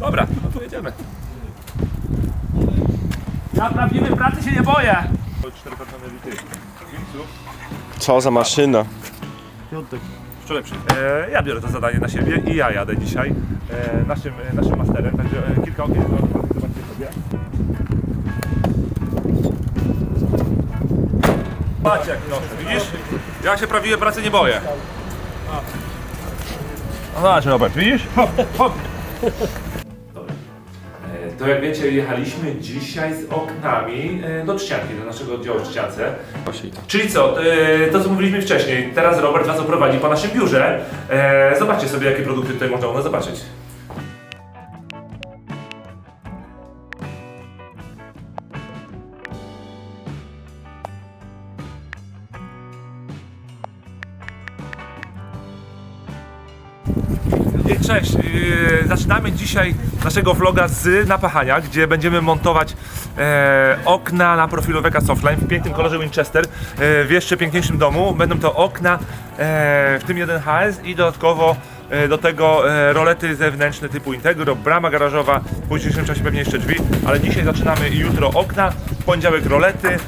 Dobra, no to jedziemy. Ja prawdziwej pracy się nie boję. Co za maszyna. Wczoraj przy... e, Ja biorę to zadanie na siebie i ja jadę dzisiaj e, naszym, e, naszym masterem, także e, kilka okien zobaczcie sobie. Patrz jak noszę, widzisz? Ja się prawiwej pracy nie boję. No zobacz Robert, widzisz? Hop, hop. To jak wiecie, jechaliśmy dzisiaj z oknami e, do Trzcianki, do naszego oddziału w Trzciance. Czyli co, e, to co mówiliśmy wcześniej, teraz Robert Was oprowadzi po naszym biurze. E, Zobaczcie sobie, jakie produkty tutaj można u nas zobaczyć. Cześć, yy, zaczynamy dzisiaj naszego vloga z napachania, gdzie będziemy montować e, okna na profilu Weka Softline w pięknym kolorze Winchester e, w jeszcze piękniejszym domu. Będą to okna, e, w tym jeden HS i dodatkowo e, do tego e, rolety zewnętrzne typu Integro, brama garażowa, w późniejszym czasie pewnie jeszcze drzwi, ale dzisiaj zaczynamy i jutro okna, w poniedziałek rolety,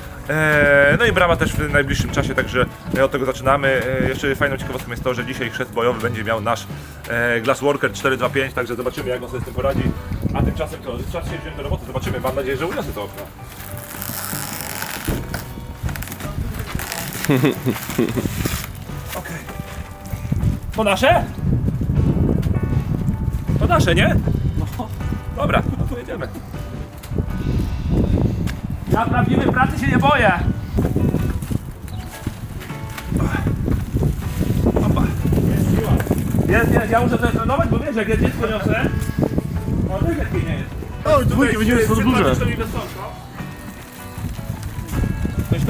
No i brama też w najbliższym czasie, także e, od tego zaczynamy. E, Jeszcze fajną ciekawostką jest to, że dzisiaj chrzest bojowy będzie miał nasz e, Glassworker 425, także zobaczymy jak on sobie z tym poradzi. A tymczasem to czas się wziąć do roboty, zobaczymy. Mam nadzieję, że uniosę to okno. Okej. To nasze? To nasze, nie? No. Dobra, no to jedziemy. Ja prawdziwej pracy się nie boję. Opa. Jest, jest, ja muszę to trenować, bo wiesz, jak ja dziecko niosę, no też lepiej nie jest. O, dwójki będziemy Tutaj z duże. przykład, że mi wysoko. Weź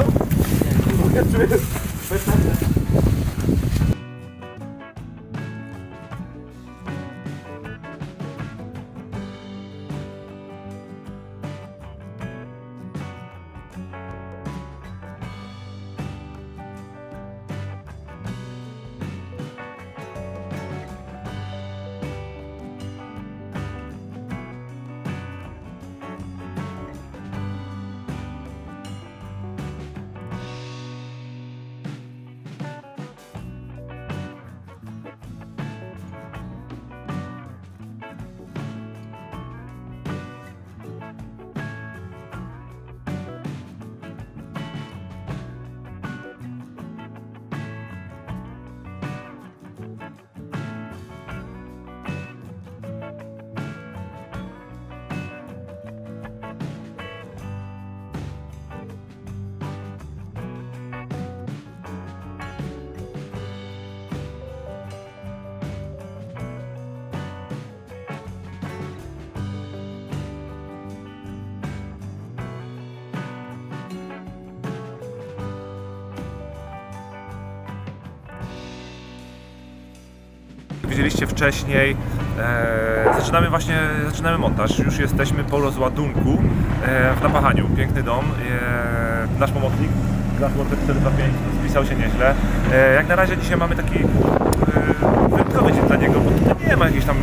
wcześniej, e, zaczynamy właśnie, zaczynamy montaż, już jesteśmy po rozładunku e, w Napachaniu, piękny dom, e, nasz pomocnik Glassworker 425 spisał się nieźle. E, jak na razie dzisiaj mamy taki e, wyjątkowy dzień dla niego, bo tutaj nie ma jakichś tam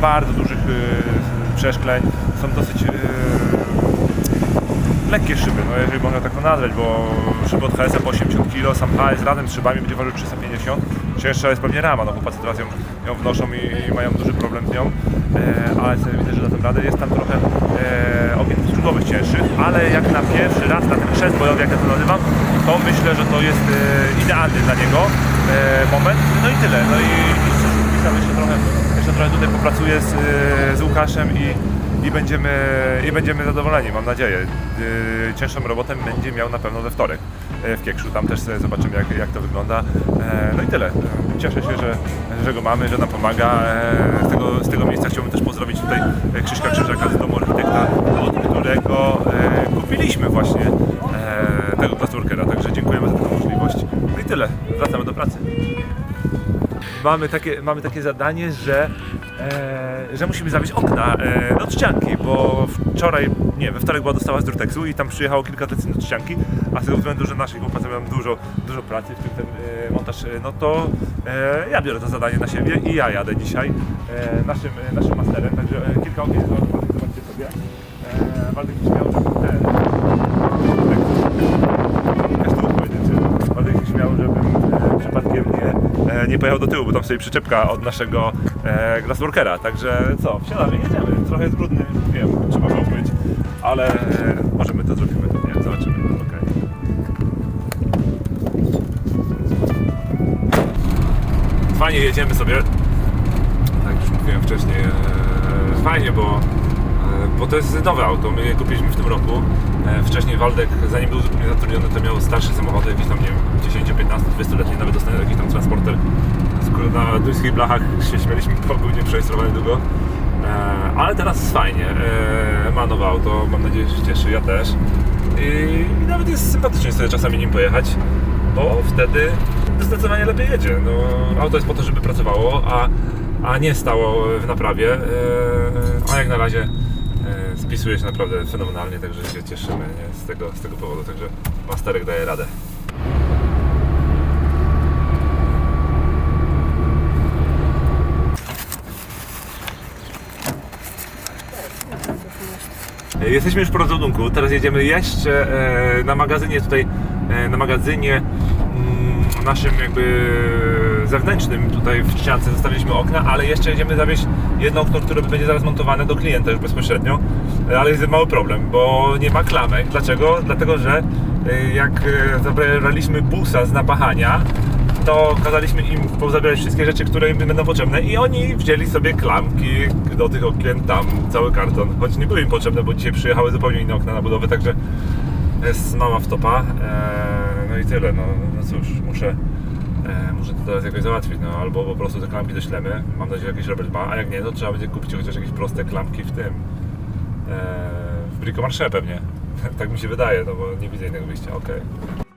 bardzo dużych e, przeszkleń, są dosyć e, lekkie szyby, no jeżeli można tak to nazwać, bo szyby od HS po 80 kg, sam HS razem z szybami będzie ważył 350 Cięższa jest pewnie rama, no chłopacy teraz ją, ją wnoszą i, i mają duży problem z nią, e, ale sobie widzę, że tym radę. Jest tam trochę e, okien śrubowych cięższych, ale jak na pierwszy raz, na ten chrzest bojowy, jak ja to nazywam, to myślę, że to jest e, idealny dla niego e, moment, no i tyle, no i, i jeszcze trochę, jeszcze trochę tutaj popracuję z, e, z Łukaszem i i będziemy, i będziemy zadowoleni, mam nadzieję. Yy, Cięższą robotę będzie miał na pewno we wtorek yy, w Kiekszu, tam też sobie zobaczymy jak, jak to wygląda. E, No i tyle. Cieszę się, że, że go mamy, że nam pomaga. Z tego, z tego miejsca chciałbym też pozdrowić tutaj Krzyśka Krzyżaka z domu architekta, od którego kupiliśmy właśnie tego Glassworkera, także dziękujemy za taką możliwość. No i tyle, wracamy do pracy mamy takie, mamy takie zadanie, że e, że musimy zawieźć okna e, do ścianki, bo wczoraj, nie, we wtorek była dostawa z Durtexu i tam przyjechało kilka tacy do ścianki, a z tego względu, że nasi chłopacy mają dużo, dużo pracy, w tym ten e, montaż, e, no to e, ja biorę to zadanie na siebie i ja jadę dzisiaj e, naszym, e, naszym masterem, także e, kilka okien zobaczcie sobie. E, Waldek śmiał, że ten, Pokaż tu pojedynczy. Waldek się śmiał, żebym e, przypadkiem nie, pojechał do tyłu, bo tam sobie przyczepka od naszego e, glassworkera. Także co, wsiadamy, jedziemy. Trochę jest brudny, wiem, trzeba go umyć, ale e, może my to zrobimy, nie, zobaczymy. Fajnie jedziemy sobie. Tak jak już mówiłem wcześniej, e, fajnie, bo, e, bo to jest nowe auto. My je kupiliśmy w tym roku. E, Wcześniej Waldek, zanim był zupełnie zatrudniony, to miał starsze samochody, jakieś tam, nie wiem, 10, 15, 20-letnie, nawet dostał jakiś tam transporter. Na duńskich blachach się śmialiśmy, bo był nieprzerejestrowany długo. E, Ale teraz fajnie. E, Ma nowe auto, mam nadzieję, że się cieszy, ja też. I, nawet jest sympatycznie sobie czasami nim pojechać, bo wtedy zdecydowanie lepiej jedzie. No, auto jest po to, żeby pracowało, a, a nie stało w naprawie. A jak na razie spisuje się naprawdę fenomenalnie, także się cieszymy nie, z, tego, z tego powodu. Także Masterek daje radę. Jesteśmy już po rozładunku. Teraz jedziemy jeszcze e, na magazynie tutaj, e, na magazynie mm, naszym jakby zewnętrznym tutaj w ściance zostawiliśmy okna, ale jeszcze jedziemy zawieźć jedno okno, które będzie zaraz montowane do klienta już bezpośrednio, ale jest mały problem, bo nie ma klamek. Dlaczego? Dlatego, że e, jak e, zabraliśmy busa z napachania, to kazaliśmy im pozabierać wszystkie rzeczy, które im będą potrzebne i oni wzięli sobie klamki do tych okien, tam cały karton, choć nie były im potrzebne, bo dzisiaj przyjechały zupełnie inne okna na budowę, także jest mała wtopa. Eee, no i tyle, no, no cóż, muszę, e, muszę to teraz jakoś załatwić, no albo po prostu te klamki doślemy, mam nadzieję, że jakiś Robert ma, a jak nie, to trzeba będzie kupić chociaż jakieś proste klamki w tym, eee, w Bricomarché pewnie, tak mi się wydaje, no bo nie widzę innego wyjścia, okej. To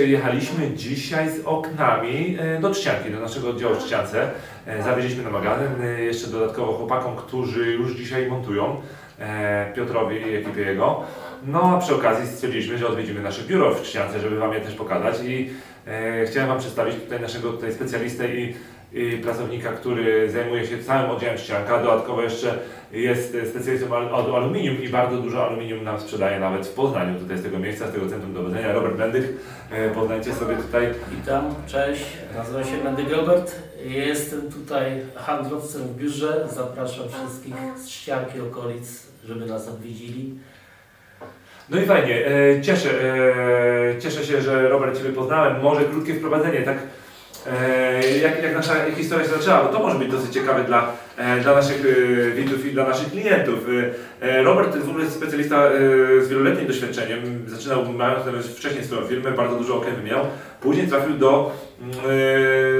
jak wiecie, jechaliśmy dzisiaj z oknami e, do Trzcianki, do naszego oddziału w Trzciance. E, Zawieźliśmy na magazyn, e, jeszcze dodatkowo chłopakom, którzy już dzisiaj montują, Piotrowi i ekipie jego. No a przy okazji stwierdziliśmy, że odwiedzimy nasze biuro w Trzciance, żeby Wam je też pokazać i chciałem Wam przedstawić tutaj naszego tutaj specjalistę i pracownika, który zajmuje się całym oddziałem Trzcianka. Dodatkowo jeszcze jest specjalistą al- od aluminium i bardzo dużo aluminium nam sprzedaje nawet w Poznaniu, tutaj z tego miejsca, z tego centrum dowodzenia. Robert Bendyk, e, poznajcie sobie tutaj. Witam, cześć, nazywam się Mendyk Robert. Jestem tutaj handlowcem w biurze. Zapraszam wszystkich z ścianki okolic, żeby nas odwiedzili. No i fajnie, e, cieszę, e, cieszę się, że Robert Ciebie poznałem. Może krótkie wprowadzenie, tak jak, jak nasza historia się zaczęła, bo to może być dosyć ciekawe dla, e, dla naszych e, widzów i dla naszych klientów. E, e, Robert to jest w ogóle specjalista e, z wieloletnim doświadczeniem. Zaczynał mając nawet wcześniej swoją firmę, bardzo dużo okien wymieniał. Później trafił do mm,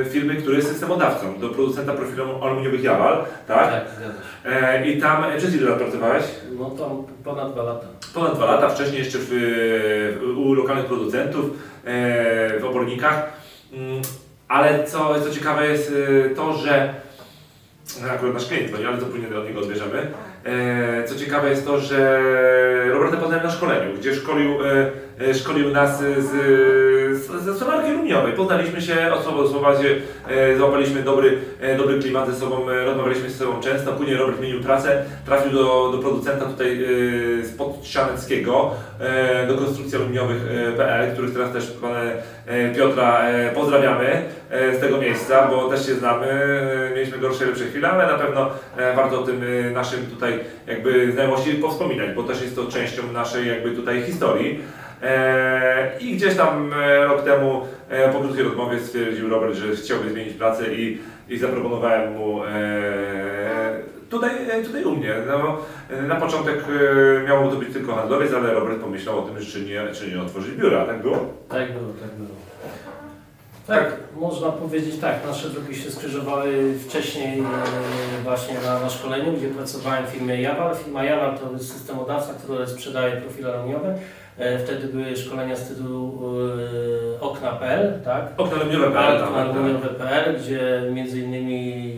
e, firmy, który jest systemodawcą, do producenta profilu aluminiowych Jawal, tak? Tak, zgadza. E, I tam e, przez ile lat pracowałeś? No to ponad dwa lata. Ponad dwa lata, wcześniej jeszcze w, u lokalnych producentów, e, w obornikach. Ale co, co ciekawe jest e, to, że no, akurat nasz klient dzwoni, ale to później od niego odbierzemy. E, co ciekawe jest to, że Roberta poznałem na szkoleniu, gdzie szkolił, e, e, szkolił nas z, z, ze solarki aluminiowej. Poznaliśmy się od słowa e, złapaliśmy dobry, e, dobry klimat ze sobą, e, rozmawialiśmy ze sobą często. Później Robert zmienił pracę, trafił do, do producenta tutaj e, e, do konstrukcji aluminiowych.pl, których teraz też pana Piotra pozdrawiamy z tego miejsca, bo też się znamy, mieliśmy gorsze i lepsze chwile, ale na pewno warto o tym naszym tutaj jakby znajomości powspominać, bo też jest to częścią naszej jakby tutaj historii. E, I gdzieś tam e, rok temu e, po krótkiej rozmowie stwierdził Robert, że chciałby zmienić pracę i, i zaproponowałem mu tutaj, tutaj u mnie. No, na początek miało to być tylko handlowiec, ale Robert pomyślał o tym, że czy nie, czy nie otworzyć biura, tak było? Tak było, tak było. Tak, można powiedzieć tak. Nasze drogi się skrzyżowały wcześniej właśnie na, na szkoleniu, gdzie pracowałem w firmie Jawal. Firma Jawal to jest systemodawca, który sprzedaje profile aluminiowe. E, Wtedy były szkolenia z tytułu e, okna.pl, tak? Okna alumniowe Alumniowe.pl, gdzie między innymi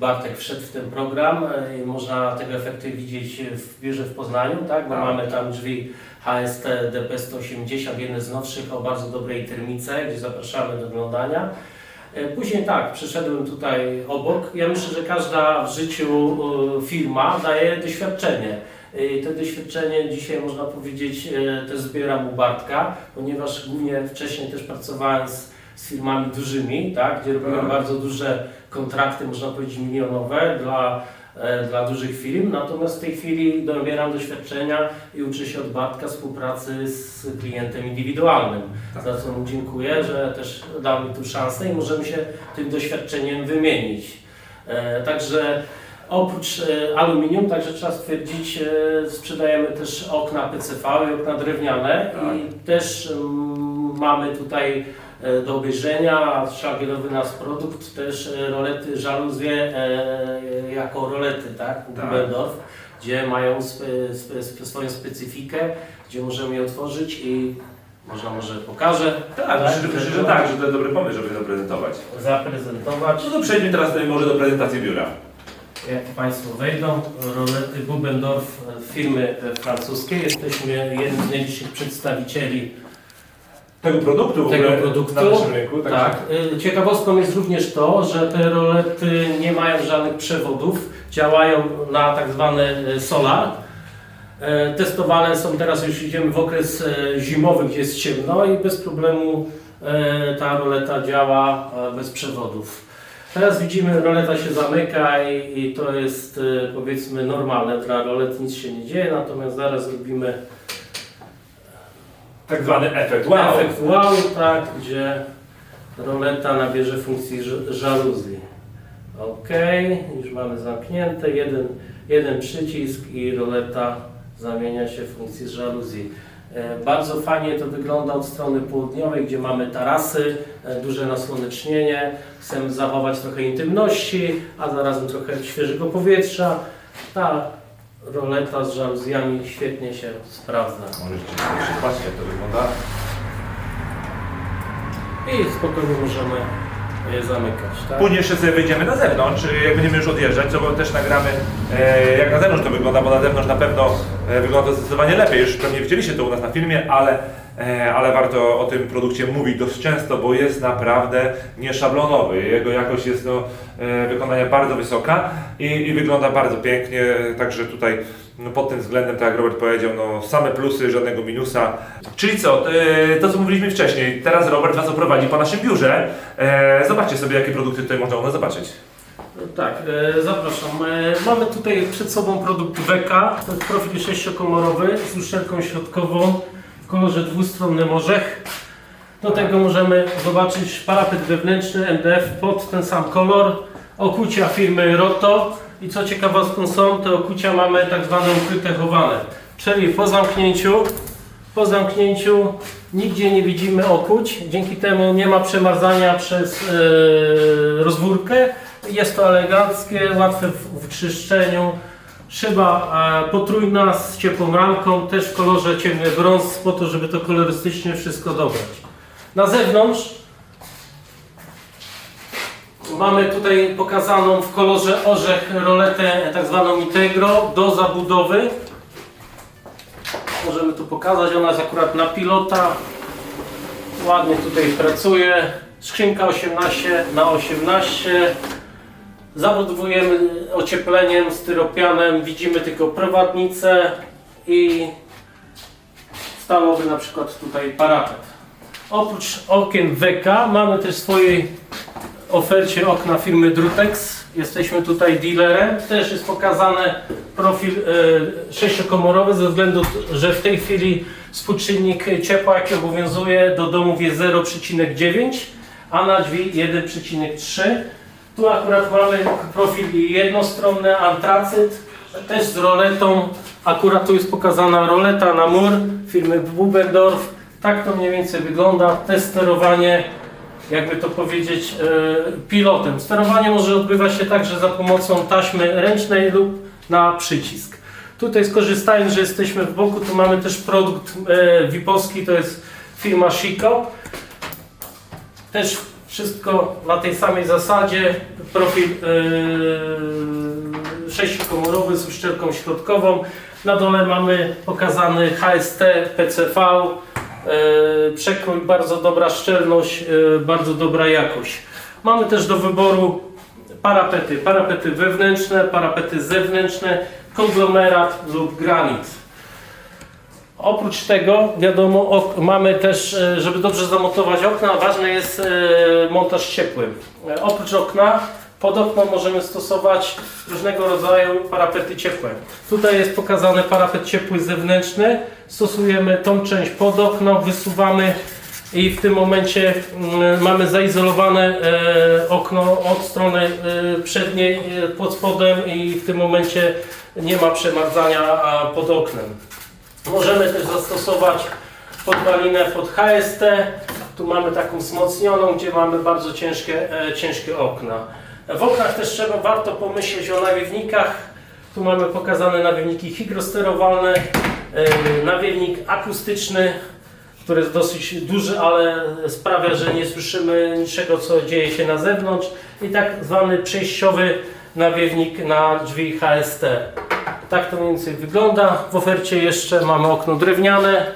Bartek wszedł w ten program e, i można tego efekty widzieć w biurze w Poznaniu, tak? Bo Tak. mamy tam drzwi HST DP180, jedne z nowszych o bardzo dobrej termice, gdzie zapraszamy do oglądania. Później tak, przyszedłem tutaj obok. Ja myślę, że każda w życiu firma daje doświadczenie. I to doświadczenie dzisiaj można powiedzieć e, też zbieram u Bartka, ponieważ głównie wcześniej też pracowałem z, z firmami dużymi, tak, gdzie robiłem Mhm. bardzo duże kontrakty, można powiedzieć milionowe dla, e, dla dużych firm. Natomiast w tej chwili dobieram doświadczenia i uczę się od Bartka współpracy z klientem indywidualnym. Tak. Za co mu dziękuję, że też dał mi tu szansę i możemy się tym doświadczeniem wymienić. E, także oprócz e, aluminium, także trzeba stwierdzić, e, sprzedajemy też okna PCV i okna drewniane i też mm, mamy tutaj e, do obejrzenia, szlagierowy nasz produkt, też rolety, żaluzje jako rolety, tak, Tak. Bubendorf, gdzie mają spe, spe, spe, swoją specyfikę, gdzie możemy je otworzyć i można może pokażę, Tak, myślę, że, że tak, że to dobry pomysł, żeby to prezentować. zaprezentować. No to przejdźmy teraz może do prezentacji biura. Jak Państwo wejdą, rolety Bubendorf e, firmy e, francuskiej. Jesteśmy jednym z najbliższych przedstawicieli Tego produktu, w tego produktu. na naszym rynku. także- Tak. Y, Ciekawostką jest również to, że te rolety nie mają żadnych przewodów, działają na tak zwany y, solar. E, Testowane są teraz już idziemy w okres e, zimowy, gdzie jest ciemno i bez problemu e, ta roleta działa e, bez przewodów. Teraz widzimy, roleta się zamyka i, i to jest e, powiedzmy normalne dla rolet, nic się nie dzieje, natomiast zaraz zrobimy Tak zwany efekt wow. Efekt wow, tak, gdzie roleta nabierze funkcji ż- żaluzji. Ok, już mamy zamknięte, jeden, jeden przycisk i roleta zamienia się w funkcję żaluzji. E, Bardzo fajnie to wygląda od strony południowej, gdzie mamy tarasy, duże nasłonecznienie. Chcemy zachować trochę intymności, a zarazem trochę świeżego powietrza. Ta roleta z żaluzjami świetnie się sprawdza. Możecie patrzeć jak to wygląda. I spokojnie możemy je zamykać, tak? Później jeszcze sobie wyjdziemy na zewnątrz, y, jak będziemy już odjeżdżać, co też nagramy e, jak na zewnątrz to wygląda, bo na zewnątrz na pewno e, wygląda zdecydowanie lepiej. Już pewnie widzieliście to u nas na filmie, ale, e, ale warto o tym produkcie mówić dość często, bo jest naprawdę nieszablonowy. Jego jakość jest do e, wykonania bardzo wysoka i, i wygląda bardzo pięknie, także tutaj no, pod tym względem, tak jak Robert powiedział, no, same plusy, żadnego minusa. Czyli co, e, to co mówiliśmy wcześniej, teraz Robert Was oprowadzi po naszym biurze. E, zobaczcie sobie, jakie produkty tutaj można u nas zobaczyć. Tak, e, zapraszam. E, mamy tutaj przed sobą produkt jest profil sześciokomorowy z uszczelką środkową kolorze dwustronny orzech. Do tego możemy zobaczyć parapet wewnętrzny MDF pod ten sam kolor, okucia firmy Roto i co ciekawostką są, te okucia mamy tak zwane ukryte chowane, czyli po zamknięciu po zamknięciu nigdzie nie widzimy okuć, dzięki temu nie ma przemarzania przez e, rozwórkę. Jest to eleganckie, łatwe w, w czyszczeniu. Szyba e, potrójna z ciepłą ramką, też w kolorze ciemny brąz, po to, żeby to kolorystycznie wszystko dobrać. Na zewnątrz mamy tutaj pokazaną w kolorze orzech roletę tak zwaną Integro do zabudowy. Możemy tu pokazać, ona jest akurat na pilota. Ładnie tutaj pracuje. Skrzynka 18 na 18. Zabudowujemy ociepleniem, styropianem. Widzimy tylko prowadnicę i stalowy na przykład tutaj parapet. Oprócz okien WK mamy też w swojej ofercie okna firmy Drutex. Jesteśmy tutaj dealerem. Też jest pokazany profil e, sześciokomorowy ze względu, że w tej chwili współczynnik ciepła jaki obowiązuje do domów jest 0,9, a na drzwi 1,3. Tu akurat mamy profil jednostronny antracyt, też z roletą. Akurat tu jest pokazana roleta na mur firmy Bubendorf. Tak to mniej więcej wygląda. Te sterowanie jakby to powiedzieć, e, pilotem. Sterowanie może odbywać się także za pomocą taśmy ręcznej lub na przycisk. Tutaj skorzystając, że jesteśmy w boku, tu mamy też produkt e, VIP-owski, to jest firma Chico. Też wszystko na tej samej zasadzie. Profil yy, sześciokomorowy z uszczelką środkową. Na dole mamy pokazany HST, PCV. Yy, przekrój, bardzo dobra szczelność, yy, bardzo dobra jakość. Mamy też do wyboru parapety. Parapety wewnętrzne, parapety zewnętrzne, konglomerat lub granit. Oprócz tego, wiadomo, ok, mamy też, e, żeby dobrze zamontować okna, ważny jest e, montaż ciepły. E, Oprócz okna, pod okno możemy stosować różnego rodzaju parapety ciepłe. Tutaj jest pokazany parapet ciepły zewnętrzny. Stosujemy tą część pod okno, wysuwamy i w tym momencie mm, mamy zaizolowane okno od strony przedniej pod spodem i w tym momencie nie ma przemarzania pod oknem. Możemy też zastosować podwalinę pod HST. Tu mamy taką wzmocnioną, gdzie mamy bardzo ciężkie, e, ciężkie okna. W oknach też trzeba, warto pomyśleć o nawiewnikach. Tu mamy pokazane nawiewniki hygrosterowalne, e, nawiewnik akustyczny, który jest dosyć duży, ale sprawia, że nie słyszymy niczego, co dzieje się na zewnątrz. I tak zwany przejściowy nawiewnik na drzwi HST. Tak to mniej więcej wygląda. W ofercie jeszcze mamy okno drewniane.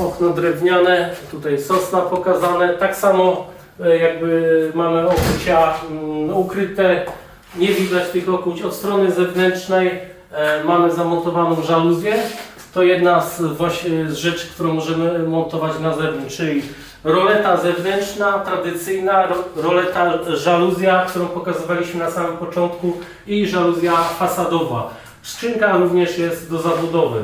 Okno drewniane, tutaj sosna pokazane. Tak samo e, jakby mamy okucia mm, ukryte. Nie widać tych okuć od strony zewnętrznej. E, Mamy zamontowaną żaluzję. To jedna z, właśnie z rzeczy, którą możemy montować na zewnątrz, czyli roleta zewnętrzna, tradycyjna, ro, roleta żaluzja, którą pokazywaliśmy na samym początku i żaluzja fasadowa. Skrzynka również jest do zabudowy.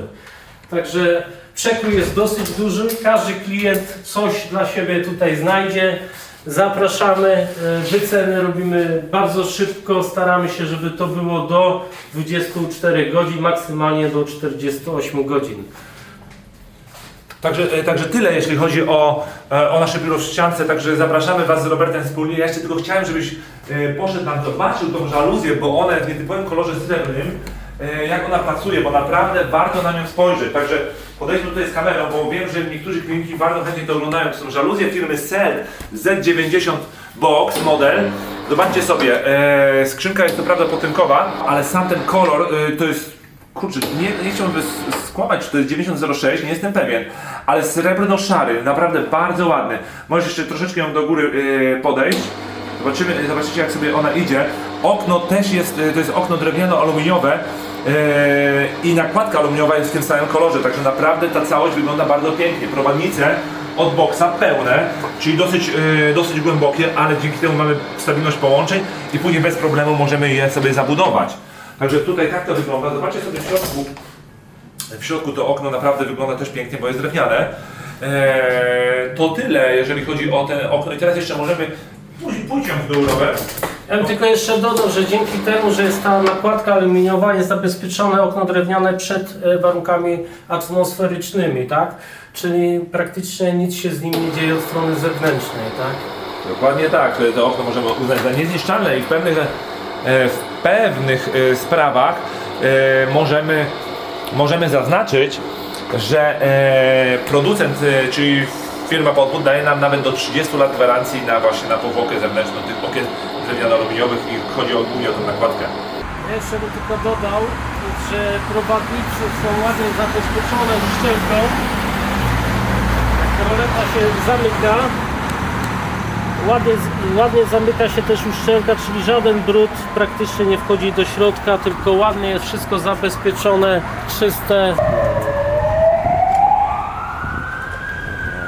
Także przekrój jest dosyć duży. Każdy klient coś dla siebie tutaj znajdzie. Zapraszamy. E, Wyceny robimy bardzo szybko. Staramy się, żeby to było do 24 godzin, maksymalnie do 48 godzin. Także, e, także tyle, jeśli chodzi o, e, o nasze biuro w ściance, także zapraszamy Was z Robertem wspólnie. Ja jeszcze tylko chciałem, żebyś e, poszedł nam, zobaczył tą żaluzję, bo ona jest w nietypowym kolorze srebrnym, e, jak ona pracuje, bo naprawdę warto na nią spojrzeć. Także podejdźmy tutaj z kamerą, bo wiem, że niektórzy klienci bardzo chętnie to oglądają. Są żaluzje firmy CEL Z90 Box model. Zobaczcie sobie, e, skrzynka jest to prawda potynkowa, ale sam ten kolor e, to jest Kurczę, nie, nie chciałbym skłamać, czy to jest 9006, nie jestem pewien, ale srebrno-szary, naprawdę bardzo ładny. Możesz jeszcze troszeczkę ją do góry yy, podejść. Zobaczymy, zobaczycie jak sobie ona idzie. Okno też jest, yy, to jest okno drewniano-aluminiowe i nakładka aluminiowa jest w tym samym kolorze, także naprawdę ta całość wygląda bardzo pięknie. Prowadnice od boksa pełne, czyli dosyć, yy, dosyć głębokie, ale dzięki temu mamy stabilność połączeń i później bez problemu możemy je sobie zabudować. Także tutaj tak to wygląda. Zobaczcie sobie w środku. W środku to okno naprawdę wygląda też pięknie, bo jest drewniane. Eee, to tyle, jeżeli chodzi o ten okno. I teraz jeszcze możemy pójść, pójść w dół, Robert. Ja bym tylko jeszcze dodał, że dzięki temu, że jest ta nakładka aluminiowa, jest zabezpieczone okno drewniane przed e, warunkami atmosferycznymi, tak? Czyli praktycznie nic się z nim nie dzieje od strony zewnętrznej, tak? Dokładnie tak. To okno możemy uznać za niezniszczalne i w pewnych, e, w pewnych e, sprawach możemy, możemy zaznaczyć, że producent, czyli firma Podwód daje nam nawet do 30 lat gwarancji na właśnie na powłokę zewnętrzną tych okien drewniano-aluminiowych i chodzi o, głównie o tę nakładkę. Ja jeszcze bym tylko dodał, że prowadnicy są ładnie zabezpieczone uszczelką. Jak roleta się zamyka, ładnie, ładnie zamyka się też uszczelka, czyli żaden brud praktycznie nie wchodzi do środka, tylko ładnie jest wszystko zabezpieczone, czyste.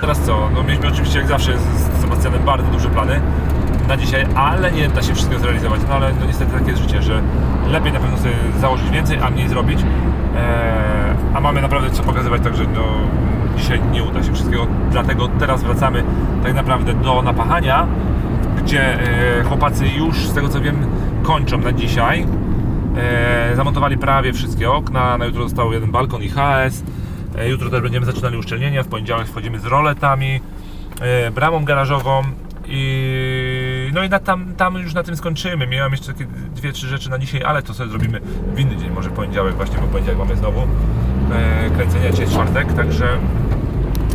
Teraz co? No mieliśmy oczywiście jak zawsze z Sebastianem bardzo duże plany na dzisiaj, ale nie da się wszystkiego zrealizować. No ale no, niestety takie jest życie, że lepiej na pewno sobie założyć więcej, a mniej zrobić. Eee, a mamy naprawdę co pokazywać, także no, dzisiaj nie uda się wszystkiego. Dlatego teraz wracamy tak naprawdę do napachania, gdzie e, chłopacy już z tego co wiem kończą na dzisiaj. E, zamontowali prawie wszystkie okna, na jutro został jeden balkon i HS. E, jutro też będziemy zaczynali uszczelnienia, w poniedziałek wchodzimy z roletami, e, bramą garażową I no i na, tam, tam już na tym skończymy. Miałem jeszcze takie dwie, trzy rzeczy na dzisiaj, ale to sobie zrobimy w inny dzień, może poniedziałek właśnie, bo poniedziałek mamy znowu e, kręcenie, dzisiaj jest czwartek, także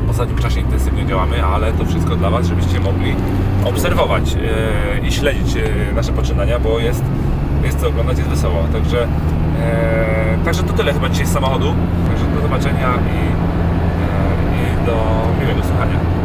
w ostatnim czasie intensywnie działamy, ale to wszystko dla Was, żebyście mogli obserwować e, i śledzić e, nasze poczynania, bo jest, jest co oglądać, jest wesoło. Także, e, także to tyle chyba dzisiaj z samochodu. Także do zobaczenia i, e, i do miłego słuchania.